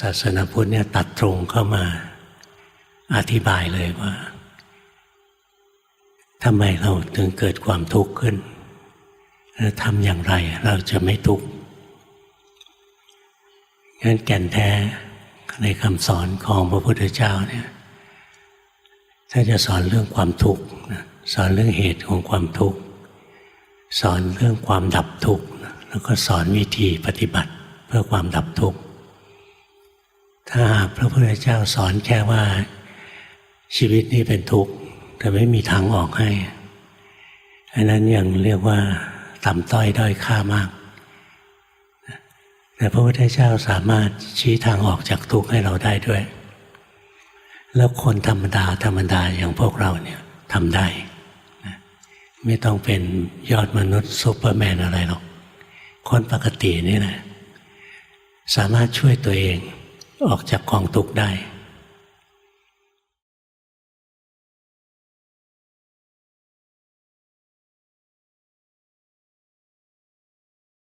ศาสนาพุทธเนี่ยตัดตรงเข้ามาอธิบายเลยว่าทำไมเราถึงเกิดความทุกข์ขึ้นและทำอย่างไรเราจะไม่ทุกข์งั้นแก่นแท้ในคำสอนของพระพุทธเจ้าเนี่ยถ้าจะสอนเรื่องความทุกข์สอนเรื่องเหตุของความทุกข์สอนเรื่องความดับทุกข์แล้วก็สอนวิธีปฏิบัติเพื่อความดับทุกข์ ถ้าหากพระพุทธเจ้าสอนแค่ว่าชีวิตนี้เป็นทุกข์แต่ไม่มีทางออกให้ อันนั้นยังเรียกว่าต่ำต้อยด้อยค่ามาก แต่พระพุทธเจ้าสามารถชี้ทางออกจากทุกข์ให้เราได้ด้วย แล้วคนธรรมดาธรรมดาอย่างพวกเราเนี่ยทำได้ ไม่ต้องเป็นยอดมนุษย์ซูเปอร์แมนอะไรหรอก คนปกตินี่แหละสามารถช่วยตัวเอง ออกจากกองทุกข์ได้